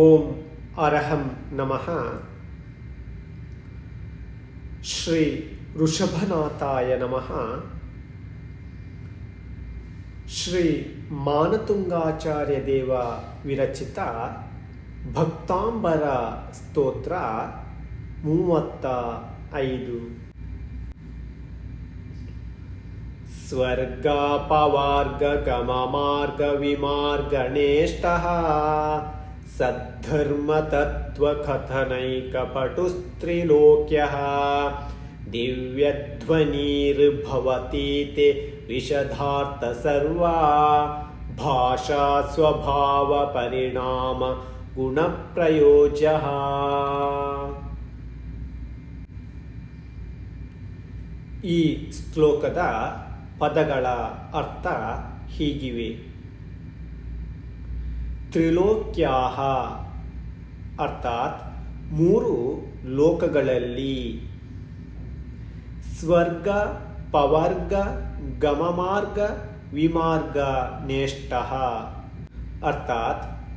ಓಂ ಅರಹಂ ನಮಃ ಶ್ರೀ ಋಷಭನಾಥಾಯ ನಮಃ ಶ್ರೀ ಮಾನತುಂಗಾಚಾರ್ಯ ದೇವ ವಿರಚಿತ ಭಕ್ತಾಂಬರ ಸ್ತೋತ್ರ ಮೂವತ್ತ ಐದು स्वर्गापवार्गगममार्गविमार्गणेष्टः सद्धर्मतत्त्वकथनैकपटुस्त्रिलोक्यः दिव्यध्वनिर्भवति ते विशदार्थसर्वा भाषा स्वभावपरिणाम गुणप्रयोजः ಈ ಶ್ಲೋಕದ ಪದಗಳ ಅರ್ಥ ಹೀಗಿವೆ ತ್ರಿಲೋಕ್ಯಾಹ. ಅರ್ಥಾತ್ ಮೂರು ಲೋಕಗಳಲ್ಲಿ. ಸ್ವರ್ಗ, ಪವರ್ಗ, ಗಮಮಾರ್ಗ, ವಿಮಾರ್ಗ, ನೇಷ್ಟ. ಅರ್ಥಾತ್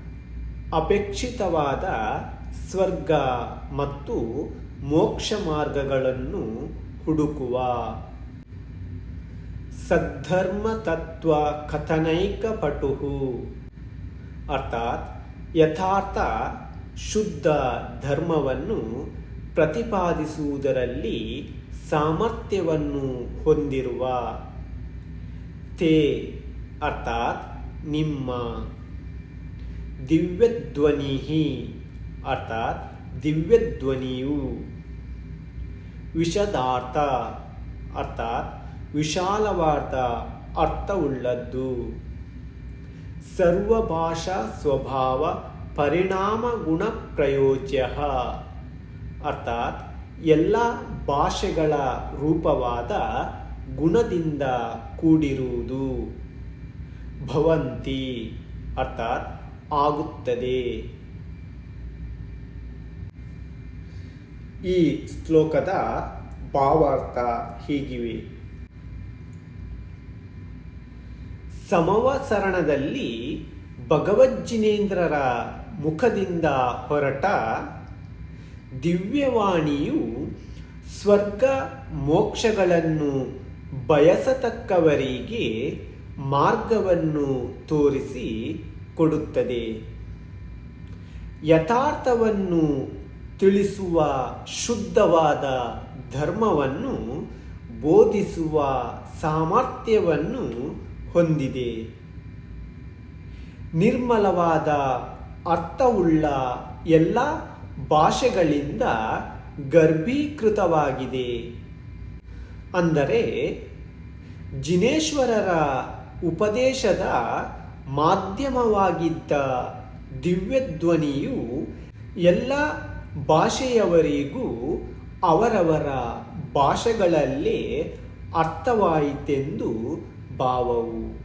ಅಪೇಕ್ಷಿತವಾದ ಸ್ವರ್ಗ ಮತ್ತು ಮೋಕ್ಷ ಮಾರ್ಗಗಳನ್ನು ಹುಡುಕುವ. ಸದ್ಧರ್ಮ ತತ್ವ ಕಥನೈಕ ಪಟುಹು. ಅರ್ಥಾತ್ ಯಥಾರ್ಥ ಶುದ್ಧ ಧರ್ಮವನ್ನು ಪ್ರತಿಪಾದಿಸುವುದರಲ್ಲಿ ಸಾಮರ್ಥ್ಯವನ್ನು ಹೊಂದಿರುವ. ತೇ ಅರ್ಥಾತ್ ನಿಮ್ಮ. ದಿವ್ಯಧ್ವನಿ ಅರ್ಥಾತ್ ದಿವ್ಯಧ್ವನಿಯು. ವಿಷದಾರ್ಥ ಅರ್ಥಾತ್ ವಿಶಾಲವಾದ ಅರ್ಥವುಳ್ಳದ್ದು. ಸರ್ವಭಾಷಾ ಸ್ವಭಾವ ಪರಿಣಾಮ ಗುಣ ಪ್ರಯೋಜ್ಯ. ಅರ್ಥಾತ್ ಎಲ್ಲ ಭಾಷೆಗಳ ರೂಪವಾದ ಗುಣದಿಂದ ಕೂಡಿರುವುದು. ಭವಂತಿ ಅರ್ಥಾತ್ ಆಗುತ್ತದೆ. ಈ ಶ್ಲೋಕದ ಭಾವಾರ್ಥ ಹೀಗಿವೆ. ಸಮವಸರಣದಲ್ಲಿ ಭಗವಜ್ಜಿನೇಂದ್ರರ ಮುಖದಿಂದ ಹೊರಟ ದಿವ್ಯವಾಣಿಯು ಸ್ವರ್ಗ ಮೋಕ್ಷಗಳನ್ನು ಬಯಸತಕ್ಕವರಿಗೆ ಮಾರ್ಗವನ್ನು ತೋರಿಸಿ ಕೊಡುತ್ತದೆ. ಯಥಾರ್ಥವನ್ನು ತಿಳಿಸುವ ಶುದ್ಧವಾದ ಧರ್ಮವನ್ನು ಬೋಧಿಸುವ ಸಾಮರ್ಥ್ಯವನ್ನು ಹೊಂದಿದೆ. ನಿರ್ಮಲವಾದ ಅರ್ಥವುಳ್ಳ ಎಲ್ಲ ಭಾಷೆಗಳಿಂದ ಗರ್ಭೀಕೃತವಾಗಿದೆ. ಅಂದರೆ, ಜಿನೇಶ್ವರರ ಉಪದೇಶದ ಮಾಧ್ಯಮವಾಗಿದ್ದ ದಿವ್ಯಧ್ವನಿಯು ಎಲ್ಲ ಭಾಷೆಯವರಿಗೂ ಅವರವರ ಭಾಷೆಗಳಲ್ಲೇ ಅರ್ಥವಾಯಿತೆಂದು borrow